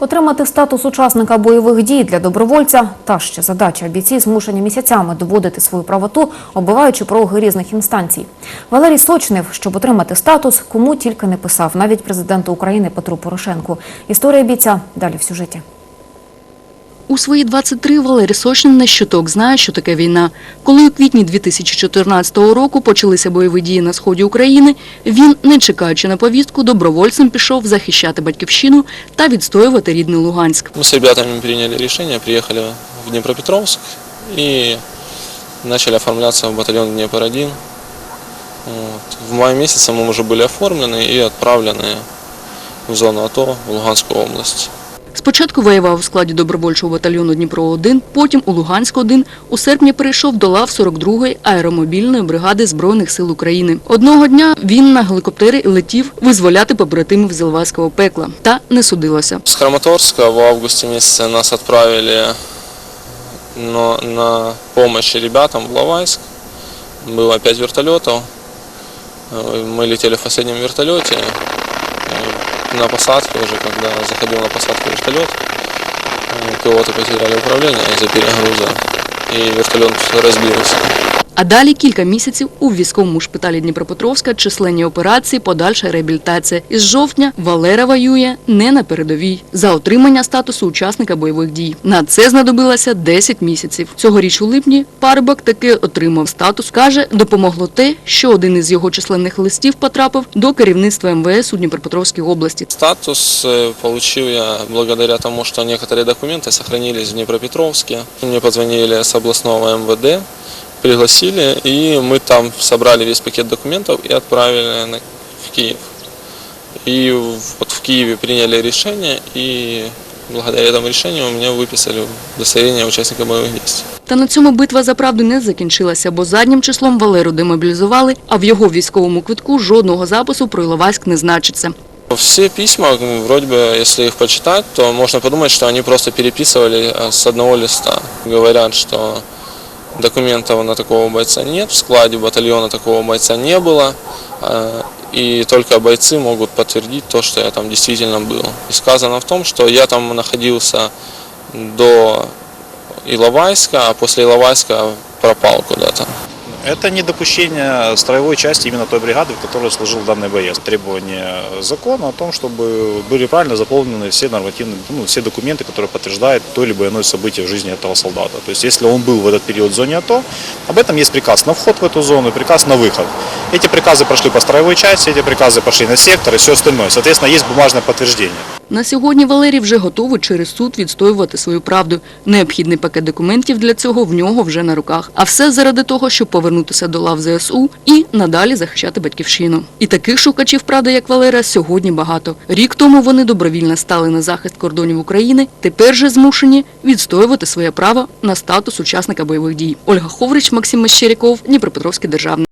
Отримати статус учасника бойових дій для добровольця та ще задача. Бійці змушені місяцями доводити свою правоту, оббиваючи пороги різних інстанцій. Валерій Сочнев, щоб отримати статус, кому тільки не писав, навіть президенту України Петру Порошенку. Історія бійця далі в сюжеті. У свої 23 Валерій Сочнин на щоток знає, що таке війна. Коли у квітні 2014 року почалися бойові дії на сході України, він, не чекаючи на повістку, добровольцем пішов захищати батьківщину та відстоювати рідний Луганськ. Мы с ребятами приняли решение, приехали в Днепропетровск и начали оформляться в батальон Днепр-1. Вот. В мае месяце мы уже были оформлены и отправлены в зону АТО в Луганскую область. Спочатку воював у складі добровольчого батальйону Дніпро-1, потім у Луганськ-1. У серпні перейшов до лав 42-ї аеромобільної бригади Збройних сил України. Одного дня він на гелікоптері летів визволяти побратимів з Ілвайського пекла. Та не судилося. С Краматорска в августе месяце нас отправили на, на помощь ребятам в Лавайск. Было пять вертолетов. Э, Мы летели в последнем вертолете. Э, На посадке уже, когда заходил на посадку вертолет, э, кого-то потеряли управление из-за перегруза. И вертолет разбился. А далі кілька місяців у військовому шпиталі Дніпропетровська численні операції, подальша реабілітація. Із жовтня Валера воює не на передовій за отримання статусу учасника бойових дій. На це знадобилося 10 місяців. Цьогоріч у липні парубок таки отримав статус. Каже, допомогло те, що один із його численних листів потрапив до керівництва МВС у Дніпропетровській області. Статус э, получил я благодаря тому, что некоторые документы сохранились в Днепропетровске. Мне позвонили с областного МВД, пригласили, и мы там собрали весь пакет документов и отправили на- в Киев. И вот в Киеве приняли решение, и благодаря этому решению меня выписали удостоверение участника боевых действий. Та на цьому битва за правду не закінчилася, бо заднім числом Валеру демобілізували, а в його військовому квитку жодного запису про Іловайськ не значиться. Все письма, м, вроде бы, если их почитать, то можно подумать, что они просто переписывали э, с одного листа. Говорят, что документов на такого бойца нет, в складе батальона такого бойца не было, э, и только бойцы могут подтвердить то, что я там действительно был. И сказано в том, что я там находился до Иловайска, а после Иловайска пропал куда-то. Это недопущение строевой части именно той бригады, в которой служил данный боец. Требование закона о том, чтобы были правильно заполнены все нормативные, ну, все документы, которые подтверждают то либо иное событие в жизни этого солдата. То есть, если он был в этот период в зоне АТО, об этом есть приказ на вход в эту зону и приказ на выход. Эти приказы прошли по строевой части, эти приказы пошли на сектор и все остальное. Соответственно, есть бумажное подтверждение. На сьогодні Валерій вже готовий через суд відстоювати свою правду. Необхідний пакет документів для цього в нього вже на руках. А все заради того, щоб повернутися до лав ЗСУ і надалі захищати батьківщину. І таких шукачів правди, як Валера, сьогодні багато. Рік тому вони добровільно стали на захист кордонів України. Тепер же змушені відстоювати своє право на статус учасника бойових дій. Ольга Ховрич, Максим Мещеряков, Дніпропетровський державний.